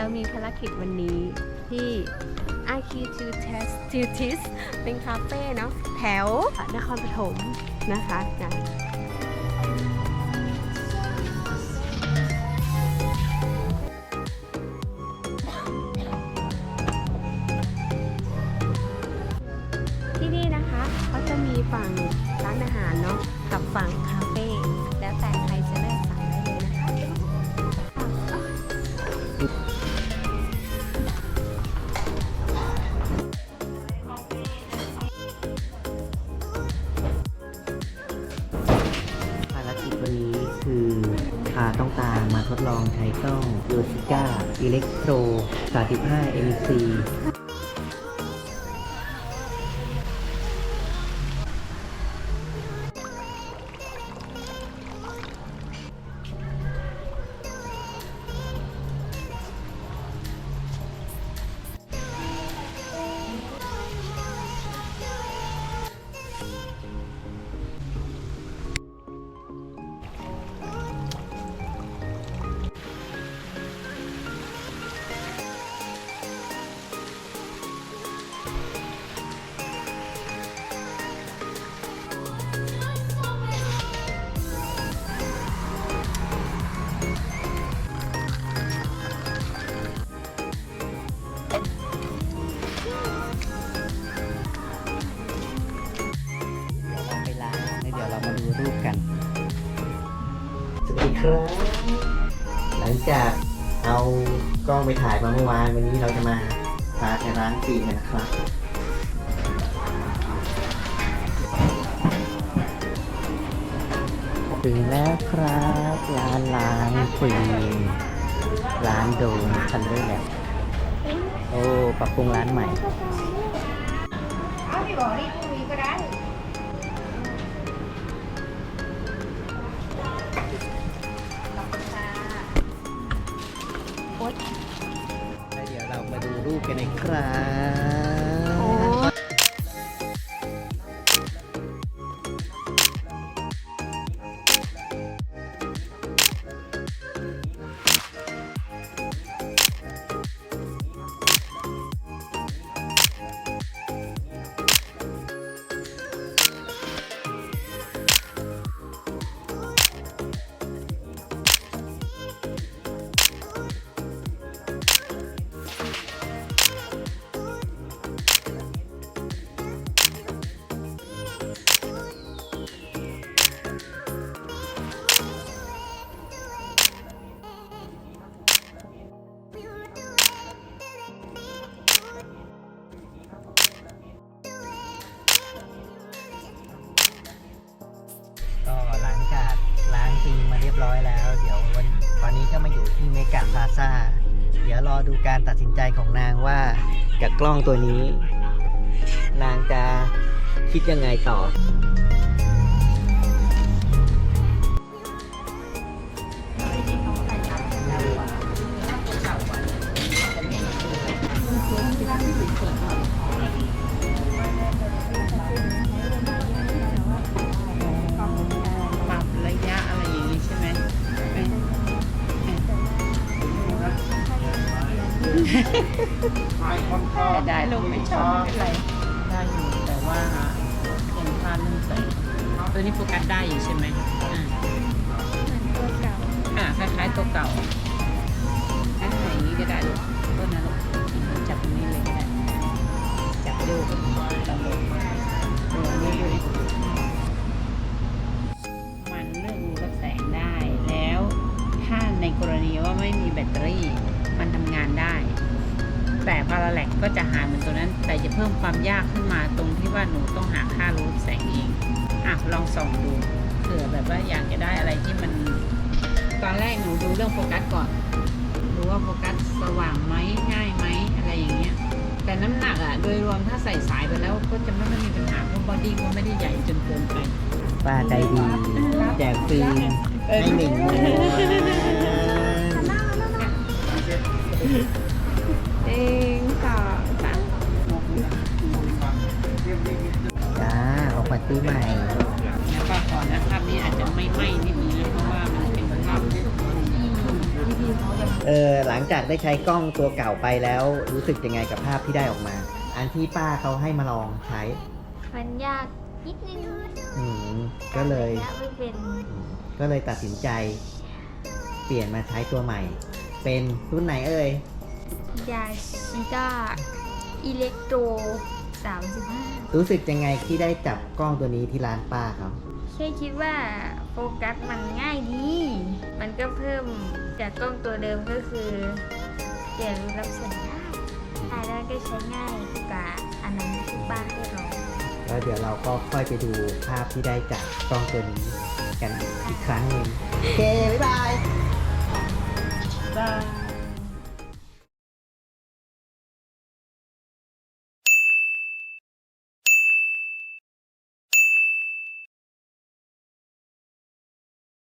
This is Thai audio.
เรามีภารกิจวันนี้ที่ IQ to Test to Tis เป็นคาเฟ่เนาะแถวนครปฐมนะคะนะที่นี่นะคะเขาจะมีฝั่ง ต้องตามมาทดลองใช้กล้องโลจิก้าอิเล็กโทร35 MC รามาดูรูปกัน สวัสดีครับ หลังจากเอากล้องไปถ่ายมาเมื่อวาน วันนี้เราจะมาพาไปร้านฟิล์มกันนะครับ ถึงแล้วครับร้านล้างฟิล์มร้านโดมคันเลอร์แลบโอ้ ปรับปรุงร้านใหม่ เอาพี่บอกรีบคุยก็ได้ กันนะครับ ร้อยแล้ว เดี๋ยววันตอนนี้ก็มาอยู่ที่เมกาพลาซ่า เดี๋ยวรอดูการตัดสินใจของนางว่ากับกล้องตัวนี้ นางจะคิดยังไงต่อ ไม่ได้ลงไม่ชอบไม่เป็นไร ได้อยู่แต่ว่ายังพลาดเรื่องแสงตัวนี้โฟกัสได้อยู่ใช่ไหมอ่าอ่าคล้ายๆตัวเก่าอ่าอย่างนี้ก็ได้ลูกต้นนะลูก แต่พาราแลกก็จะหาเหมือนตัวนั้น แต่จะเพิ่มความยากขึ้นมาตรงที่ว่าหนูต้องหาค่ารูรับแสงเองอะลองส่องดูเผื่อแบบว่าอยากจะได้อะไรที่มัน ตอนแรกหนูดูเรื่องโฟกัสก่อนดูว่าโฟกัสสว่างไหมง่ายไหมอะไรอย่างเงี้ยแต่น้ำหนักอะโดยรวมถ้าใส่สายไปแล้วก็จะไม่ค่อยมีปัญหาเพราะบอดี้ก็ไม่ได้ใหญ่จนเกินไปป้าใจดีแจกฟรีให้หนึ่งม้วนเอ ซื้อใหม่แล้วก็ก่อนนะภาพนี้อาจจะไม่ไหม้นิดนึงนะเพราะว่ามันเป็นภาพพี่พี่เขาแบบเออหลังจากได้ใช้กล้องตัวเก่าไปแล้วรู้สึกยังไงกับภาพที่ได้ออกมา อันที่ป้าเขาให้มาลองใช้ มันยากนิดนึงอืมก็เลยระะไม่เป็นอืมก็เลยตัดสินใจ เปลี่ยนมาใช้ตัวใหม่ เป็นรุ่นไหนเอ่ย ยาชิก้าอิเล็กโตร 35รู้สึกยังไงที่ได้จับกล้องตัวนี้ที่ร้านป้าครับแค่คิดว่าโฟกัสมันง่ายดี มันก็เพิ่มจากกล้องตัวเดิมก็คือเปลี่ยนรูปรับแสงได้ถ่ายแล้วก็ใช้ง่ายกว่าอันนั้นที่ป้าให้ลองแล้วเดี๋ยวเราก็ค่อยไปดูภาพที่ได้จากกล้องตัวนี้กันอีกครั้งหนึ่งโอเค บ๊ายบาย บาย